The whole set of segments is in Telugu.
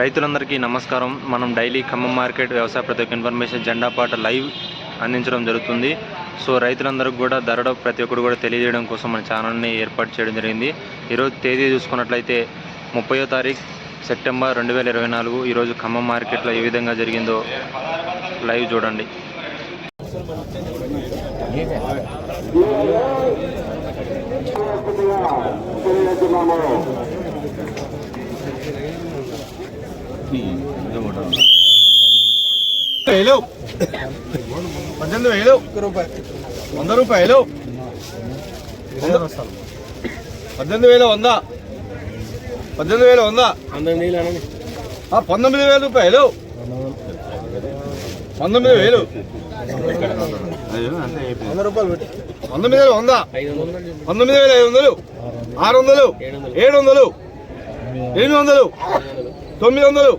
రైతులందరికీ నమస్కారం. మనం డైలీ ఖమ్మం మార్కెట్ వ్యవసాయ ప్రతి ఒక్క ఇన్ఫర్మేషన్ జెండా పాట లైవ్ అందించడం జరుగుతుంది. సో రైతులందరికీ కూడా ధరలో ప్రతి ఒక్కరు కూడా తెలియజేయడం కోసం మన ఛానల్ని ఏర్పాటు చేయడం జరిగింది. ఈరోజు తేదీ చూసుకున్నట్లయితే ముప్పయో తారీఖు సెప్టెంబర్ రెండు వేల ఇరవై నాలుగు. ఈరోజు ఖమ్మం మార్కెట్లో ఏ విధంగా జరిగిందో లైవ్ చూడండి. వేలు పద్దెనిమిది వేలు వంద రూపాయలు పద్దెనిమిది వేల వంద. పద్దెనిమిది వేల వంద. ఆ, పంతొమ్మిది వేల రూపాయలు. పంతొమ్మిది వేలు. పంతొమ్మిది వేల వంద. పంతొమ్మిది వేల ఐదు వందలు. ఆరు వందలు. ఏడు వందలు. ఎనిమిది వందలు. తొమ్మిది వందలు.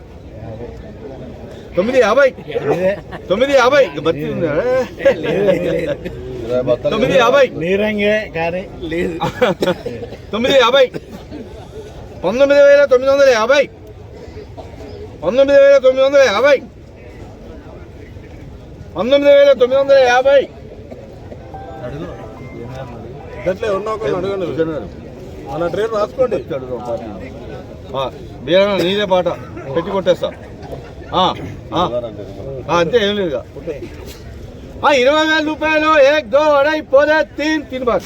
తొమ్మిది యాభై. తొమ్మిది యాభై. బతి ఉందా? తొమ్మిది యాభై. నీరంగే కానీ లేదు. తొమ్మిది యాభై. పంతొమ్మిది వేల తొమ్మిది వందల యాభై. పంతొమ్మిది వేల తొమ్మిది వందల యాభై. పంతొమ్మిది వేల తొమ్మిది వందల యాభై. అట్లే ఉన్న అడగండి మన ట్రైన్ రాసుకోండి. బీరన్న నీదే పాట. పెట్టి కొట్టేస్తా. ఆ, అంతే ఏం లేదు ఆ, ఇరవై వేల రూపాయలు ఏక్ దో అడై పోదే తీన్ తిన్ బాగా